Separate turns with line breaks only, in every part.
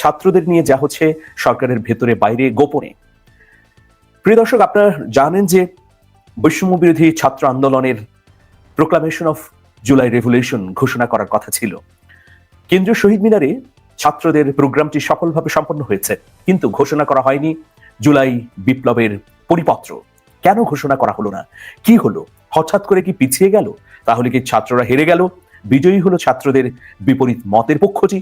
ছাত্রদের নিয়ে যা হচ্ছে সরকারের ভেতরে বাইরে গোপনে। প্রিয় দর্শক, আপনারা জানেন যে বৈষম্য বিরোধী ছাত্র আন্দোলনের প্রোক্লামেশন অফ জুলাই রেভলিউশন ঘোষণা করার কথা ছিল। কেন্দ্রীয় শহীদ মিনারে ছাত্রদের প্রোগ্রামটি সফলভাবে সম্পন্ন হয়েছে, কিন্তু ঘোষণা করা হয়নি জুলাই বিপ্লবের পরিপত্র। কেন ঘোষণা করা হলো না? কি হলো? হঠাৎ করে কি পিছিয়ে গেল? তাহলে কি ছাত্ররা হেরে গেল? বিজয়ী হলো ছাত্রদের বিপরীত মতের পক্ষটি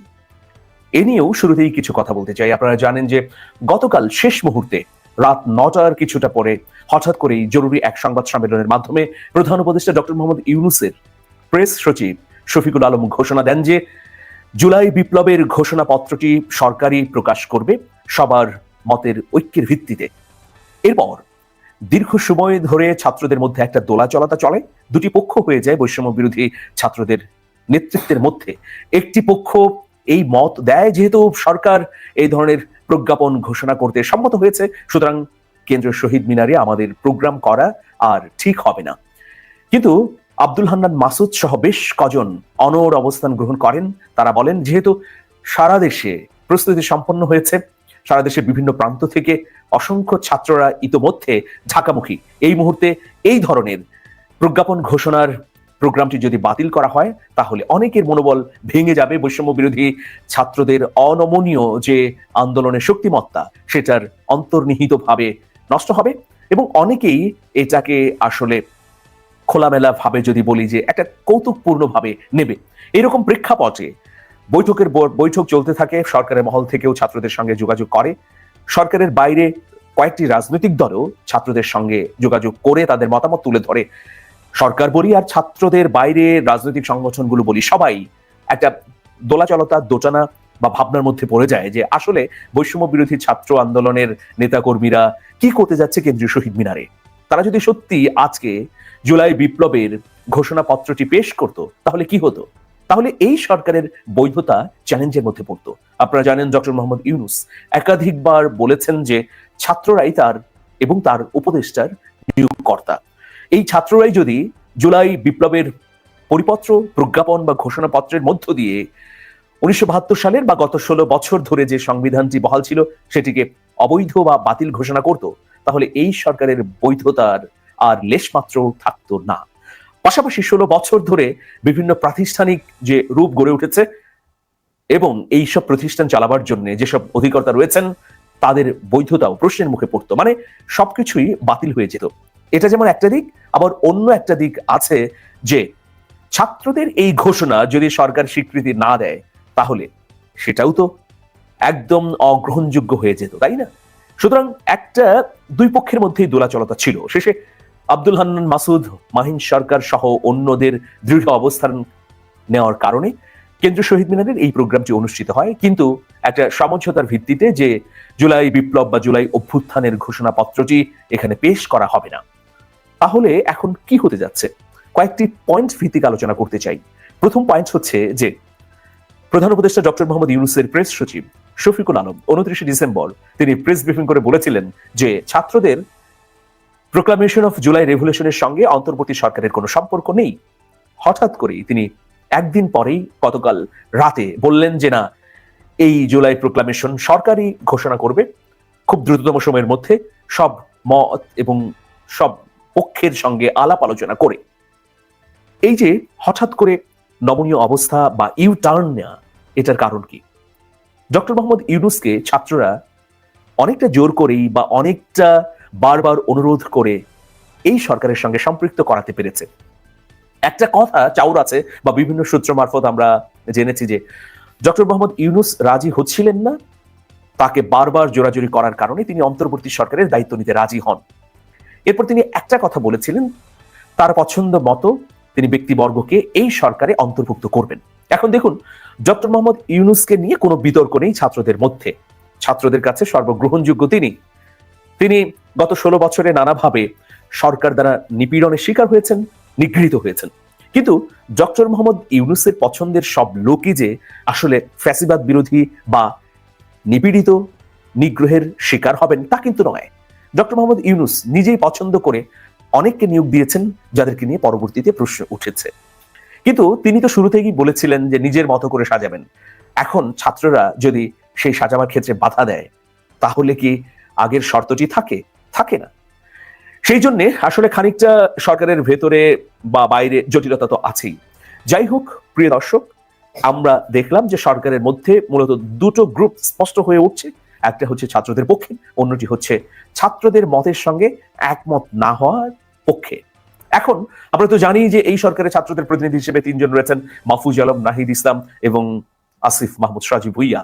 এ নিয়েও শুরুতেই কিছু কথা বলতে চাই। আপনারা জানেন যে গতকাল শেষ মুহূর্তে রাত নটার কিছুটা পরে হঠাৎ করেই জরুরি এক সংবাদ সম্মেলনের মাধ্যমে প্রধান উপদেষ্টা ডক্টর মোহাম্মদ ইউনুসের প্রেস সচিব শফিকুল আলম ঘোষণা দেন যে জুলাই বিপ্লবের ঘোষণাপত্রটি সরকারই প্রকাশ করবে সবার মতের ঐক্যের ভিত্তিতে। এরপর দীর্ঘ সময় ধরে ছাত্রদের মধ্যে একটা দোলাচলতা চলে, দুটি পক্ষ হয়ে যায় বৈষম্য বিরোধী ছাত্রদের নেতৃত্বের মধ্যে। একটি পক্ষ এই মত দেয়, যেহেতু সরকার এই ধরনের প্রজ্ঞাপন ঘোষণা করতে সম্মত হয়েছে। সুতরাং কেন্দ্রীয় শহীদ মিনারে আমাদের প্রোগ্রাম করা আর ঠিক হবে না। কিন্তু আব্দুল হান্নান মাসুদ সহ বেশ কজন অনর অবস্থান গ্রহণ করেন। তারা বলেন, যেহেতু সারা দেশে প্রস্তুতি সম্পন্ন হয়েছে, সারা দেশের বিভিন্ন প্রান্ত থেকে অসংখ্য ছাত্ররা ইতোমধ্যে ঢাকামুখী এই মুহূর্তে এই ধরনের প্রজ্ঞাপন ঘোষণার প্রোগ্রামটি যদি বাতিল করা হয়, তাহলে অনেকের মনোবল ভেঙে যাবে। বৈষম্য বিরোধী ছাত্রদের অনমনীয় যে আন্দোলনের শক্তিমত্তা, সেটার অন্তর্নিহিতভাবে নষ্ট হবে এবং অনেকেই এটাকে আসলে খোলামেলা ভাবে যদি বলি যে একটা কৌতুকপূর্ণ ভাবে নেবে। এরকম প্রেক্ষাপটে বৈঠকের বৈঠক চলতে থাকে, সরকারের মহল থেকেও ছাত্রদের সঙ্গে যোগাযোগ করে। সরকারের বাইরে কয়েকটি রাজনৈতিক দলও ছাত্রদের সঙ্গে যোগাযোগ করে তাদের মতামত তুলে ধরে। সরকার বলি আর ছাত্রদের বাইরে রাজনৈতিক সংগঠনগুলো বলি, সবাই একটা দোলাচলতা, দোটানা বা ভাবনার মধ্যে পড়ে যায় যে আসলে বৈষম্য বিরোধী ছাত্র আন্দোলনের নেতাকর্মীরা কি করতে যাচ্ছে কেন্দ্রীয় শহীদ মিনারে? তারা যদি সত্যি আজকে জুলাই বিপ্লবের ঘোষণাপত্রটি পেশ করত, তাহলে কি হতো? তাহলে এই সরকারের বৈধতা চ্যালেঞ্জের মধ্যে পড়তো। আপনারা জানেন ডক্টর মোহাম্মদ ইউনুস একাধিকবার বলেছেন যে ছাত্ররাই তার এবং তার উপদেষ্টার নিয়োগকর্তা। এই ছাত্ররাই যদি জুলাই বিপ্লবের পরিপত্র, প্রজ্ঞাপন বা ঘোষণাপত্রের মধ্য দিয়ে উনিশশো বাহাত্তর সালের বা গত ষোলো বছর ধরে যে সংবিধানটি বহাল ছিল, সেটিকে অবৈধ বা বাতিল ঘোষণা করত, তাহলে এই সরকারের বৈধতার আর লেশমাত্র থাকতো না। পাশাপাশি ষোলো বছর ধরে বিভিন্ন প্রাতিষ্ঠানিক যে রূপ গড়ে উঠেছে এবং এই সব প্রতিষ্ঠান চালাবার জন্য যেসব অধিকর্তা রয়েছেন, তাদের বৈধতাও প্রশ্নের মুখে পড়তো। মানে সবকিছুই বাতিল হয়ে যেত। এটা যেমন একটা দিক, আবার অন্য একটা দিক আছে যে ছাত্রদের এই ঘোষণা যদি সরকার স্বীকৃতি না দেয়, তাহলে সেটাও তো একদম অগ্রহণযোগ্য হয়ে যেত, তাই না? সুতরাং একটা দুই পক্ষের মধ্যেই দোলাচলতা ছিল। শেষে আব্দুল হান্নান মাসুদ, মাহিন সরকার সহ অন্যদের দৃঢ় অবস্থান নেওয়ার কারণে কেন্দ্রীয় শহীদ মিনারের এই প্রোগ্রামটি অনুষ্ঠিত হয়। কিন্তু একটা সমঝোতার ভিত্তিতে যে জুলাই বিপ্লব বা জুলাই অভ্যুত্থানের ঘোষণাপত্রটি এখানে পেশ করা হবে না। তাহলে এখন কি হতে যাচ্ছে? কয়েকটি পয়েন্ট ভিত্তিক আলোচনা করতে চাই। প্রথম পয়েন্ট হচ্ছে যে, প্রধান উপদেষ্টা ডক্টর মোহাম্মদ ইউনুসের প্রেস সচিব শফিকুল আলম উনত্রিশে ডিসেম্বর তিনি প্রেস ব্রিফিং করে বলেছিলেন যে, ছাত্রদের প্রোক্লামেশন অফ জুলাই রেভলিউশনের সঙ্গে অন্তর্বর্তী সরকারের কোনো সম্পর্ক নেই। হঠাৎ করেই তিনি একদিন পরেই গতকাল রাতে বললেন যে, না, এই জুলাই প্রোক্লামেশন সরকারই ঘোষণা করবে। খুব দ্রুততম সময়ের মধ্যে সব মত এবং সব পক্ষের সঙ্গে আলাপ আলোচনা করে। এই যে হঠাৎ করে নমনীয় অবস্থা বা ইউ টার্ন নেওয়া এটার কারণ কি? ডক্টর মোহাম্মদ ইউনুসকে ছাত্ররা অনেকটা জোর করেই বা অনেকটা বারবার অনুরোধ করে এই সরকারের সঙ্গে সম্পৃক্ত করাতে পেরেছে। একটা কথা চাউর আছে বা বিভিন্ন সূত্র মারফত আমরা জেনেছি যে ডক্টর মোহাম্মদ ইউনুস রাজি হচ্ছিলেন না, তাকে বারবার জোরাজুরি করার কারণে তিনি অন্তর্বর্তী সরকারের দায়িত্ব নিতে রাজি হন। এরপর তিনি একটা কথা বলেছিলেন, তার পছন্দ মতো তিনি ব্যক্তিবর্গকে এই সরকারে অন্তর্ভুক্ত করবেন। এখন দেখুন, ডক্টর মোহাম্মদ ইউনুসকে নিয়ে কোনো বিতর্ক নেই ছাত্রদের মধ্যে। ছাত্রদের কাছে সর্বগ্রহণযোগ্য তিনি। তিনি গত ষোলো বছরে নানাভাবে সরকার দ্বারা নিপীড়নের শিকার হয়েছেন, নিগৃহীত হয়েছেন। কিন্তু ডক্টর মোহাম্মদ ইউনুসের পছন্দের সব লোকই যে আসলে ফ্যাসিবাদ বিরোধী বা নিপীড়িত, নিগ্রহের শিকার হবেন তা কিন্তু নয়। ডক্টর মোহাম্মদ ইউনুস নিজেই পছন্দ করে অনেককে নিয়োগ দিয়েছেন যাদেরকে নিয়ে পরবর্তীতে প্রশ্ন উঠেছে। কিন্তু তিনি তো শুরু থেকেই বলেছিলেন যে নিজের মতো করে সাজাবেন। এখন ছাত্ররা যদি সেই সাজাবার ক্ষেত্রে বাধা দেয়, তাহলে কি আগের শর্তটি থাকে? থাকে না। সেই জন্য আসলে খানিকটা সরকারের ভেতরে বা বাইরে জটিলতা তো আছেই। যাই হোক, প্রিয় দর্শক, আমরা দেখলাম যে সরকারের মধ্যে মূলত দুটো গ্রুপ স্পষ্ট হয়ে উঠছে। একটা হচ্ছে ছাত্রদের পক্ষে, অন্যটি হচ্ছে ছাত্রদের মতের সঙ্গে একমত না হওয়ার পক্ষে। এখন, আমরা তো জানি যে এই সরকারের ছাত্রদের প্রতিনিধি হিসেবে তিনজন রয়েছেন মাহফুজ আলম, নাহিদ ইসলাম এবং আসিফ মাহমুদ সাজি ভুইয়া।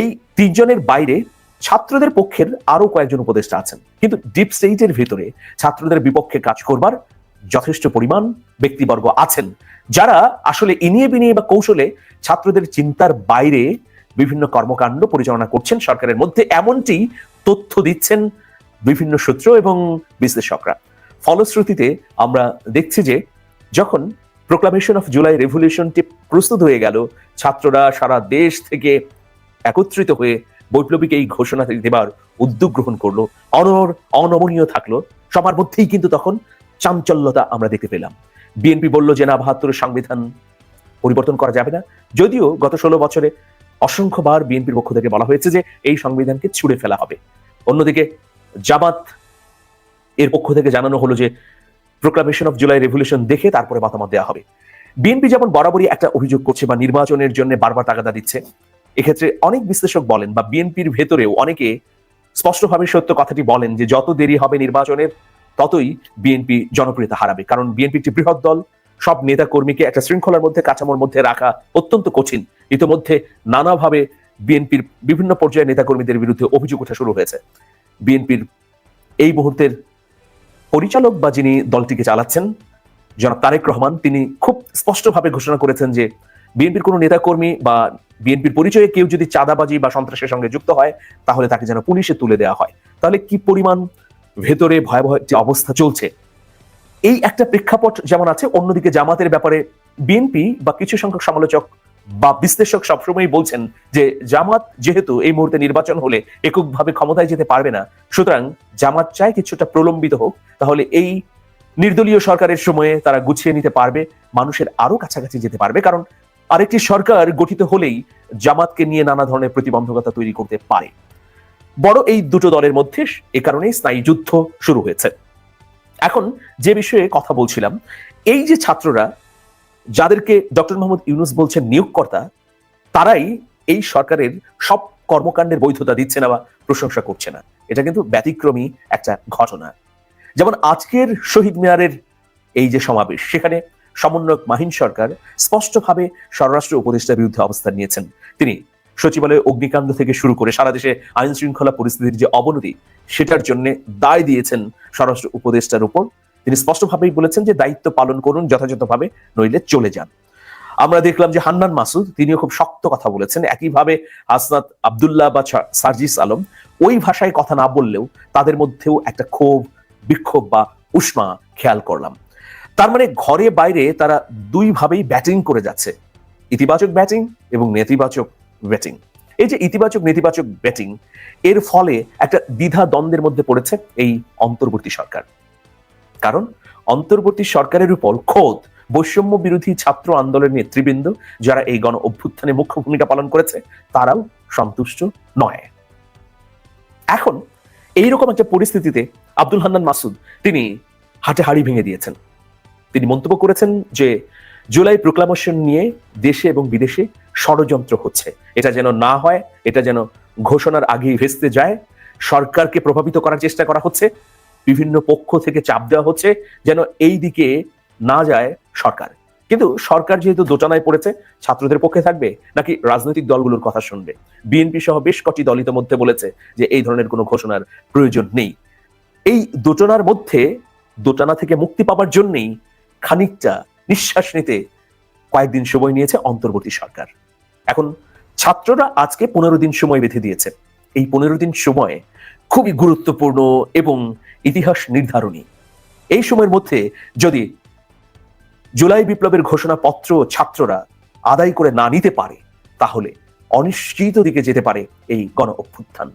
এই তিনজনের বাইরে ছাত্রদের পক্ষের আরও কয়েকজন উপদেষ্টা আছেন। কিন্তু ডিপ স্টেটের ভিতরে ছাত্রদের বিপক্ষে কাজ করবার যথেষ্ট পরিমাণ ব্যক্তিবর্গ আছেন, যারা আসলে ইনিয়ে বিনিয়ে বা কৌশলে ছাত্রদের চিন্তার বাইরে বিভিন্ন কর্মকাণ্ড পরিচালনা করছেন সরকারের মধ্যে। এমনটি তথ্য দিচ্ছেন বিভিন্ন সূত্র এবং বিশ্লেষকরা। ফলশ্রুতিতে আমরা দেখছি যে, যখন প্রোক্লামেশন অফ জুলাই রেভলিউশনটি প্রস্তুত হয়ে গেল, ছাত্ররা সারা দেশ থেকে একত্রিত হয়ে বৈপ্লবিক এই ঘোষণা দেবার উদ্যোগ গ্রহণ করল। অনর, অনমনীয় থাকল। সবার মধ্যেই কিন্তু তখন চাঞ্চল্যতা আমরা দেখতে পেলাম। বিএনপি বলল যে, না, বাহাত্তরের সংবিধান পরিবর্তন করা যাবে না। যদিও গত ষোলো বছরে অসংখ্যবার বিএনপির পক্ষ থেকে বলা হয়েছে যে এই সংবিধানকে ছুড়ে ফেলা হবে। অন্যদিকে জামাত এর পক্ষ থেকে জানানো হলো যে প্রোক্লামেশন অফ জুলাই রেভলিউশন দেখে তারপরে মতামত দেওয়া হবে। বিএনপি যেমন বরাবরই একটা অভিযোগ করছে বা নির্বাচনের জন্য বারবার তাগাদা দিচ্ছে, এক্ষেত্রে অনেক বিশ্লেষক বলেন বা বিএনপির ভেতরেও অনেকে স্পষ্টভাবে সত্য কথাটি বলেন যে যত দেরি হবে নির্বাচনের, ততই বিএনপি জনপ্রিয়তা হারাবে। কারণ বিএনপি একটি বৃহৎ দল সব নেতা কর্মীকে একটা শৃঙ্খলার মধ্যে, কাঠামোর মধ্যে রাখা অত্যন্ত কঠিন। ইতিমধ্যে নানাভাবে বিএনপির বিভিন্ন পর্যায়ের নেতাকর্মীদের বিরুদ্ধে অভিযোগ ওঠা শুরু হয়েছে। বিএনপির এই মুহূর্তের পরিচালক বা যিনি দলটিকে চালাচ্ছেন, জনাব তারেক রহমান, তিনি খুব স্পষ্টভাবে ঘোষণা করেছেন যে বিএনপির কোনো নেতাকর্মী বা বিএনপির পরিচয়ে কেউ যদি চাঁদাবাজি বা সন্ত্রাসের সঙ্গে যুক্ত হয়, তাহলে তাকে যেন পুলিশে তুলে দেওয়া হয়। তাহলে কি পরিমাণ ভেতরে ভয়াবহ যে অবস্থা চলছে এই একটা প্রেক্ষাপট যেমন আছে, অন্যদিকে জামাতের ব্যাপারে বিএনপি বা কিছু সংখ্যক সমালোচক বা বিশ্লেষক সবসময় বলছেন যে জামাত যেহেতু এই মুহূর্তে নির্বাচন হলে এককভাবে ক্ষমতায় যেতে পারবে না, সুতরাং জামাত চায় কিছুটা প্রলম্বিত হোক, তাহলে এই নির্দলীয় সরকারের সময়ে তারা গুছিয়ে নিতে পারবে, মানুষের আরও কাছাকাছি যেতে পারবে, কারণ আরেকটি সরকার গঠিত হলেই জামাতকে নিয়ে নানা ধরনের প্রতিবন্ধকতা তৈরি করতে পারে। বড় এই দুটো দলের মধ্যে এ কারণে স্নায়ী যুদ্ধ শুরু হয়েছে। এখন যে বিষয়ে কথা বলছিলাম, এই যে ছাত্ররা যাদেরকে ডক্টর মোহাম্মদ ইউনুস বলছেন নিয়োগকর্তা, তারাই এই সরকারের সব কর্মকাণ্ডের বৈধতা দিচ্ছে না বা প্রশংসা করছে না। এটা কিন্তু ব্যতিক্রমী একটা ঘটনা। যেমন আজকের শহীদ মিনারের এই যে সমাবেশ, সেখানে সমন্বয়ক মাহিন সরকার স্পষ্টভাবে স্বরাষ্ট্র উপদেষ্টার বিরুদ্ধে অবস্থান নিয়েছেন। তিনি সচিবালয়ে অগ্নিকাণ্ড থেকে শুরু করে সারা দেশে আইন শৃঙ্খলা পরিস্থিতির যে অবনতি, সেটার জন্য দায় দিয়েছেন স্বরাষ্ট্র উপদেষ্টার উপর। তিনি স্পষ্টভাবেই বলেছেন যে দায়িত্ব পালন করুন, যথাযথভাবে নইলে চলে যান। আমরা দেখলাম যে হান্নান মাসুদ, তিনিও খুব শক্ত কথা বলেছেন। একইভাবে হাসনাত আবদুল্লাহ বা সার্জিস আলম, ওই ভাষায় কথা না বললেও তাদের মধ্যেও একটা ক্ষোভ, বিক্ষোভ বা উষ্মা খেয়াল করলাম। তার মানে ঘরে বাইরে তারা দুইভাবেই ব্যাটিং করে যাচ্ছে। ইতিবাচক ব্যাটিং এবং নেতিবাচক ব্যাটিং এই যে ইতিবাচক, নেতিবাচক ব্যাটিং এর ফলে একটা দ্বিধা দ্বন্দ্বের মধ্যে পড়েছে এই অন্তর্বর্তী সরকার। কারণ অন্তর্বর্তী সরকারের উপর খোদ বৈষম্য বিরোধী ছাত্র আন্দোলনের নেতৃবৃন্দ যারা এই গণ অভ্যুত্থানে মুখ্য ভূমিকা পালন করেছে, তারাও সন্তুষ্ট নয়। এখন এইরকম একটা পরিস্থিতিতে আব্দুল হান্নান মাসুদ তিনি হাটে হাড়ি ভেঙে দিয়েছেন। তিনি মন্তব্য করেছেন যে জুলাই প্রোক্লামেশন নিয়ে দেশে এবং বিদেশে ষড়যন্ত্র হচ্ছে। এটা যেন না হয়, এটা যেন ঘোষণার আগেই ভেস্তে যায়। সরকারকে প্রভাবিত করার চেষ্টা করা হচ্ছে। বিভিন্ন পক্ষ থেকে চাপ দেওয়া হচ্ছে যেন এই দিকে না যায় সরকার। কিন্তু সরকার যেহেতু দোটানায় পড়েছে, ছাত্রদের পক্ষে থাকবে নাকি রাজনৈতিক দলগুলোর কথা শুনবে? বিএনপি সহ বেশ কটি দল ইতোমধ্যে বলেছে যে এই ধরনের কোনো ঘোষণার প্রয়োজন নেই। এই দোটানার মধ্যে দোটানা থেকে মুক্তি পাবার জন্যই খানিকটা নিঃশ্বাস নিতে কয়েকদিন সময় নিয়েছে অন্তর্বর্তী সরকার। এখন ছাত্ররা আজকে পনেরো দিন সময় বেঁধে দিয়েছে। এই পনেরো দিন সময় খুবই গুরুত্বপূর্ণ এবং ইতিহাস নির্ধারণী। এই সময়ের মধ্যে যদি জুলাই বিপ্লবের ঘোষণাপত্র ছাত্ররা আদায় করে না নিতে পারে, তাহলে অনিশ্চিত দিকে যেতে পারে এই গণ অভ্যুত্থান।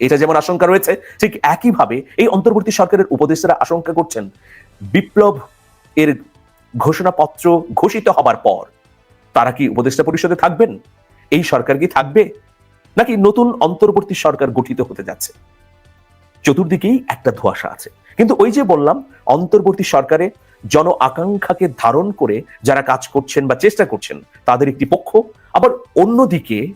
এটা যেমন আশঙ্কা রয়েছে, ঠিক একইভাবে এই অন্তর্বর্তী সরকারের উপদেষ্টারা আশঙ্কা করছেন, বিপ্লব এর ঘোষণাপত্র ঘোষিত হবার পর, তারা কি উপদেষ্টা পরিষদে থাকবেন? এই সরকার কি থাকবে? নাকি নতুন অন্তর্বর্তী সরকার গঠিত হতে যাচ্ছে? চতুর্দিকেই একটা ধোঁয়াশা আছে। কিন্তু ওই যে বললাম, অন্তর্বর্তী সরকারে জন আকাঙ্ক্ষাকে ধারণ করে যারা কাজ করছেন বা চেষ্টা করছেন, তাদের একটি পক্ষ। আবার অন্যদিকে,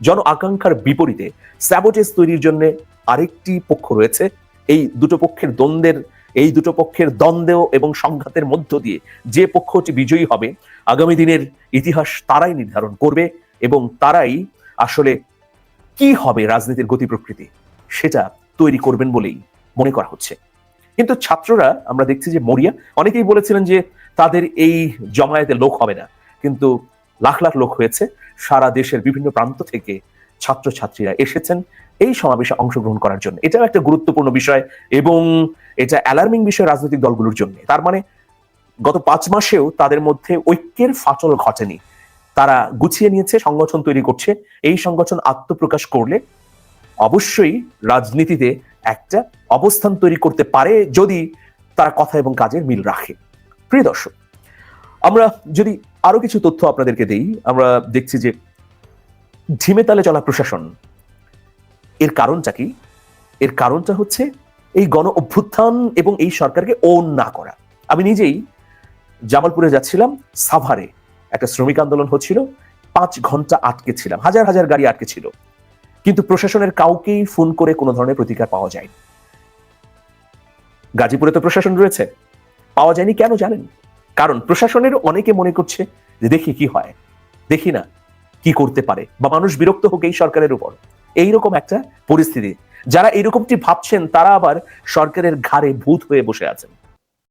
জন আকাঙ্ক্ষার বিপরীতে স্যাবোটেজ তৈরির জন্য আরেকটি পক্ষ রয়েছে। এই দুটো পক্ষের দ্বন্দ্বের এই দুটো পক্ষের দ্বন্দ্ব এবং সংঘাতের মধ্য দিয়ে যে পক্ষটি বিজয়ী হবে, আগামী দিনের ইতিহাস তারাই নির্ধারণ করবে এবং তারাই আসলে কি হবে রাজনীতির গতি প্রকৃতি, সেটা তৈরি করবেন বলেই মনে করা হচ্ছে। কিন্তু ছাত্ররা, আমরা দেখছি যে মরিয়া, অনেকেই বলেছিলেন যে তাদের এই জমায়েতে লোক হবে না, কিন্তু লাখ লাখ লোক হয়েছে, সারা দেশের বিভিন্ন প্রান্ত থেকে ছাত্রছাত্রীরা এসেছেন এই সমাবেশে অংশগ্রহণ করার জন্য। এটাও একটা গুরুত্বপূর্ণ বিষয় এবং এটা অ্যালার্মিং বিষয় রাজনৈতিক দলগুলোর জন্য। তার মানে গত পাঁচ মাসেও তাদের মধ্যে ঐক্যের ফাটল ঘটেনি। তারা গুছিয়ে নিয়েছে, সংগঠন তৈরি করছে। এই সংগঠন আত্মপ্রকাশ করলে অবশ্যই রাজনীতিতে একটা অবস্থান তৈরি করতে পারে যদি তারা কথা এবং কাজের মিল রাখে। প্রিয় দর্শক, আমরা যদি আরও কিছু তথ্য আপনাদেরকে দেই, আমরা দেখছি যে ঝিমে তালে চলা প্রশাসন। এর কারণটা কি? এর কারণটা হচ্ছে এই গণ অভ্যুত্থান এবং এই সরকারকে ওন না করা। আমি নিজেই জামালপুরে যাচ্ছিলাম, সাভারে একটা শ্রমিক আন্দোলন হচ্ছিল, পাঁচ ঘণ্টা আটকে ছিলাম হাজার হাজার গাড়ি আটকে ছিল কিন্তু প্রশাসনের কাউকেই ফোন করে কোনো ধরনের প্রতিকার পাওয়া যায়নি। গাজীপুরে তো প্রশাসন রয়েছে। পাওয়া যায়নি কেন জানেন? কারণ প্রশাসনের অনেকে মনে করছে যে দেখি কি হয়। দেখি না। কি করতে পারে? বা মানুষ বিরক্ত হোক এই সরকারের উপর। এইরকম একটা পরিস্থিতি। যারা এরকমটি ভাবছেন, তারা আবার সরকারের ঘাড়ে ভূত হয়ে বসে আছেন।